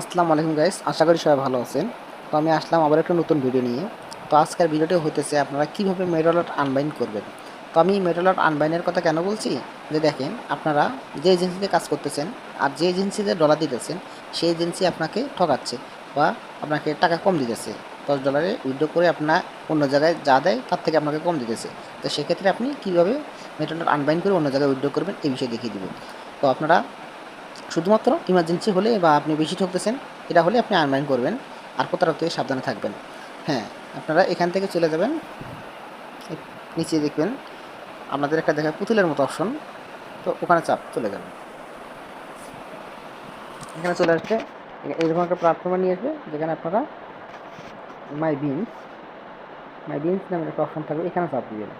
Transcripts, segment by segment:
আসসালামু আলাইকুম গাইস আশা করি সবাই ভালো আছেন। তো আমি আসলাম আবার একটা নতুন ভিডিও নিয়ে। তো আজকের ভিডিওটি হইতেছে আপনারা কীভাবে মেডালট আনবাইন করবেন। তো আমি মেডালট আনবাইনের কথা কেন বলছি? যে দেখেন, আপনারা যে এজেন্সিতে কাজ করতেছেন আর যে এজেন্সিতে ডলার দিতেছেন, সেই এজেন্সি আপনাকে ঠকাচ্ছে বা আপনাকে টাকা কম দিতেছে। দশ ডলারে উইথড্র করে আপনার অন্য জায়গায় যা দেয়, তার থেকে আপনাকে কম দিতেছে। তো সেক্ষেত্রে আপনি কীভাবে মেডালট আনবাইন করে অন্য জায়গায় উইথড্র করবেন, এই বিষয়ে দেখিয়ে দিব। তো আপনারা শুধুমাত্র ইমার্জেন্সি হলে বা আপনি বেশি ঠকতেছেন, এটা হলে আপনি আনলাইন করবেন। আর প্রতারক থেকে সাবধানে থাকবেন। হ্যাঁ আপনারা এখান থেকে চলে যাবেন। নিচে দেখবেন আপনাদের একটা দেখা পুতুলের মতো অপশন তো ওখানে চাপ, চলে যাবেন। এখানে চলে আসবে এরকম একটা প্ল্যাটফর্মে নিয়ে আসবে, যেখানে আপনারা মাই বিনস মাই বিনস নামের একটা অপশন থাকবে। এখানে চাপ দিবেন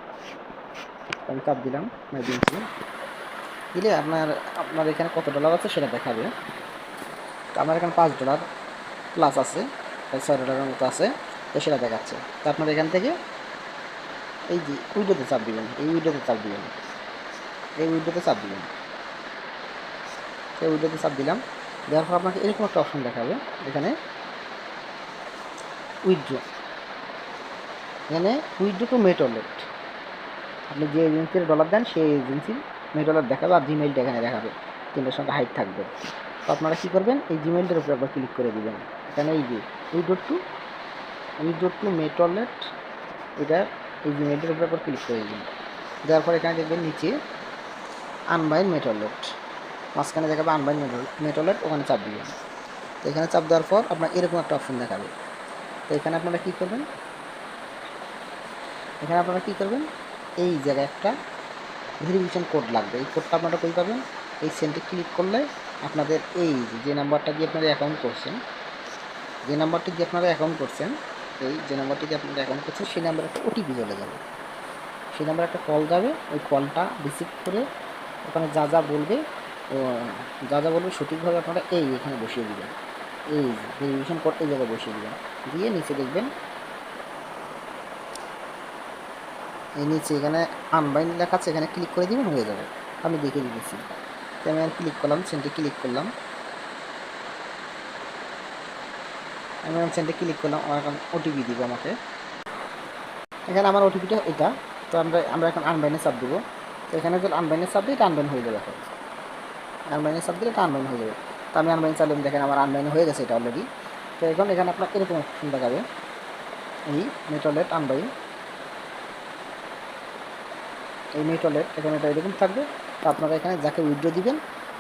তো আমি চাপ দিলাম মাই বিনসে দিলে আপনার আপনার এখানে কত ডলার আছে সেটা দেখাবে। তো আমার এখানে পাঁচ ডলার প্লাস আছে ছয় ডলারের মতো আছে, তো সেটা দেখাচ্ছে। তো আপনার এখান থেকে এই যে উইডোতে চাপ দিবেন, এই উইডোতে চাপ দিবেন। এই উইডোতে চাপ দিবেন। সেই উইডোতে চাপ দিলাম, দেওয়ার পর আপনাকে এরকম একটা অপশন দেখাবে, এখানে উইড্রো এখানে উইড্রো টু মেটলেট আপনি যে এজেন্সির ডলার দেন, সেই এজেন্সির মেডলার দেখাবে আর জিমেইলটা এখানে দেখাবে। তিনটার সঙ্গে হাইট থাকবে। তো আপনারা কী করবেন? এই জিমেইলটার উপরে একবার ক্লিক করে দিবেন। এখানে এই যে উইডোর টু উইডোর টু মেটলেট এটা এই জিমেইলটার উপরে একবার ক্লিক করে দিবেন। দেওয়ার পর এখানে দেখবেন নিচে আনবাইন মেটলেট মাঝখানে দেখাবে আনবাইন মেটলেট ওখানে চাপ দিবেন। তো এখানে চাপ দেওয়ার পর আপনার এরকম একটা অপশন দেখাবে। তো এখানে আপনারা কী করবেন? এখানে আপনারা কী করবেন? এই জায়গায় একটা ভেরিফিকেশন কোড লাগবে। এই কোডটা আপনারা কই পাবেন? এই সেন্টে ক্লিক করলে আপনাদের এই যে- নাম্বারটা দিয়ে আপনারা অ্যাকাউন্ট করছেন, যে নাম্বারটি দিয়ে আপনারা অ্যাকাউন্ট করছেন, এই যে নাম্বারটি দিয়ে আপনারা অ্যাকাউন্ট করছেন, সেই নাম্বারে একটা ওটিপি চলে যাবে। সেই নাম্বারে একটা কল যাবে, ওই কলটা রিসিভ করে ওখানে যা যা বলবে যা যা বলবে সঠিকভাবে আপনারা এই এখানে বসিয়ে দেবেন। এই ভেরিফিকেশন কোড এই জায়গায় বসিয়ে দিবেন। দিয়ে নিচে দেখবেন এই নিচে এখানে আনবাইন লেখা আছে, এখানে ক্লিক করে দিবেন, হয়ে যাবে। আমি দেখে দিতেছি। তো আমি ক্লিক করলাম সেন্টে ক্লিক করলাম। আমি সেন্টে ক্লিক করলাম এখন ওটিপি দিব আমাকে। এখানে আমার ওটিপিটা এটা। তো আমরা আমরা এখন আনবাইনে চাপ দেবো। তো এখানে যদি আনবাইনে চাপ দিই, এটা আনবাইন হয়ে যাবে এখন। আনবাইনে চাপ দিলে এটা আনবাইন হয়ে যাবে। তো আমি আনবাইন চালিয়ে দেখেন আমার আনবাইন হয়ে গেছে এটা অলরেডি তো এখন এখানে আপনার এরকম অপশন দেখাবে। এই মেটলেট আনবাইন এই মেটলের এখানে এটা এরকম থাকবে, তো আপনারা এখানে যাকে উইড্রো দিবেন,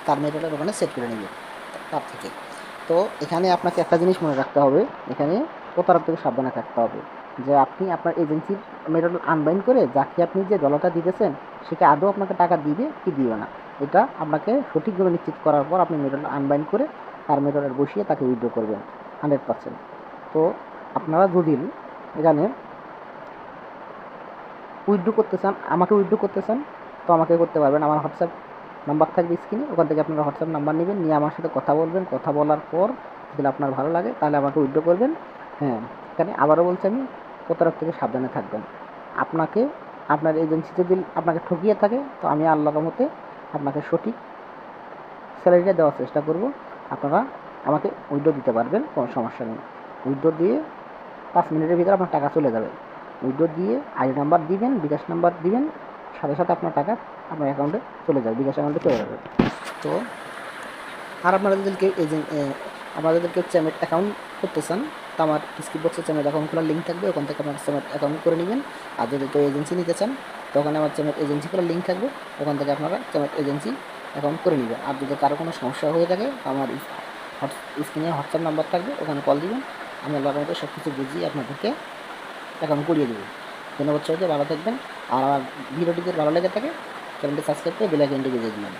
তার মেটলের ওখানে সেট করে নেবেন, তার থেকে। তো এখানে আপনাকে একটা জিনিস মনে রাখতে হবে, এখানে প্রতারক থেকে সাবধানে থাকতে হবে, যে আপনি আপনার এজেন্সির মেটল আনবাইন করে যাকে আপনি যে ডলারটা দিতেছেন, সেটা আদৌ আপনাকে টাকা দিবে কি দিবে না। এটা আপনাকে সঠিকভাবে নিশ্চিত করার পর আপনি মেটল আনবাইন করে তার মেটলের বসিয়ে তাকে উইথড্র করবেন হান্ড্রেড পার্সেন্ট তো আপনারা যদি এখানে উইথড্র করতে চান, আমাকে উইথড্র করতে চান, তো আমাকে করতে পারবেন। আমার হোয়াটসঅ্যাপ নাম্বার থাকবে স্ক্রিনে ওখান থেকে আপনারা হোয়াটসঅ্যাপ নাম্বার নেবেন, নিয়ে আমার সাথে কথা বলবেন। কথা বলার পর যদি আপনার ভালো লাগে, তাহলে আমাকে উইথড্র করবেন। হ্যাঁ এখানে আবারও বলছি আমি, প্রতারক থেকে সাবধানে থাকবেন। আপনাকে, আপনার এজেন্সি যদি আপনাকে ঠকিয়ে থাকে, তো আমি আল্লাহর মতে আপনাকে সঠিক স্যালারিটা দেওয়ার চেষ্টা করব। আপনারা আমাকে উইথড্র দিতে পারবেন, কোনো সমস্যা নেই। উইথড্র দিয়ে পাঁচ মিনিটের ভিতরে আপনার টাকা চলে যাবে। উইথড্র দিয়ে আই নাম্বার দিবেন, বিকাশ নাম্বার দিবেন, সাথে সাথে আপনার টাকা আপনার অ্যাকাউন্টে চলে যাবে বিকাশ অ্যাকাউন্টে চলে যাবে। তো আর আপনারা যদি কেউ এজেন্ট আপনারা যদি কেউ চ্যামেট অ্যাকাউন্ট করতে চান, তো আমার ডিসক্রিপ বক্সে চ্যামেট অ্যাকাউন্ট খোলার লিঙ্ক থাকবে, ওখান থেকে আপনার চ্যামেট অ্যাকাউন্ট করে নেবেন। আর যদি কেউ এজেন্সি নিতে চান, তো ওখানে আমার চ্যামেট এজেন্সি খোলার লিঙ্ক থাকবে, ওখান থেকে আপনারা চ্যামেট এজেন্সি অ্যাকাউন্ট করে নেবেন। আর যদি কারও কোনো সমস্যা হয়ে থাকে আমার স্ক্রিনে হোয়াটসঅ্যাপ নাম্বার থাকবে, ওখানে কল দিবেন। আমি আল্লাহর মতো সব কিছু বুঝিয়ে আপনাদেরকে অ্যাকাউন্ট করিয়ে দেবো। ধন্যবাদ সবাইকে, ভালো থাকবেন। আর ভিডিওটি যদি ভালো লেগে থাকে, চ্যানেলটি সাবস্ক্রাইব করে বেলাইকনটি বেজে দিবেন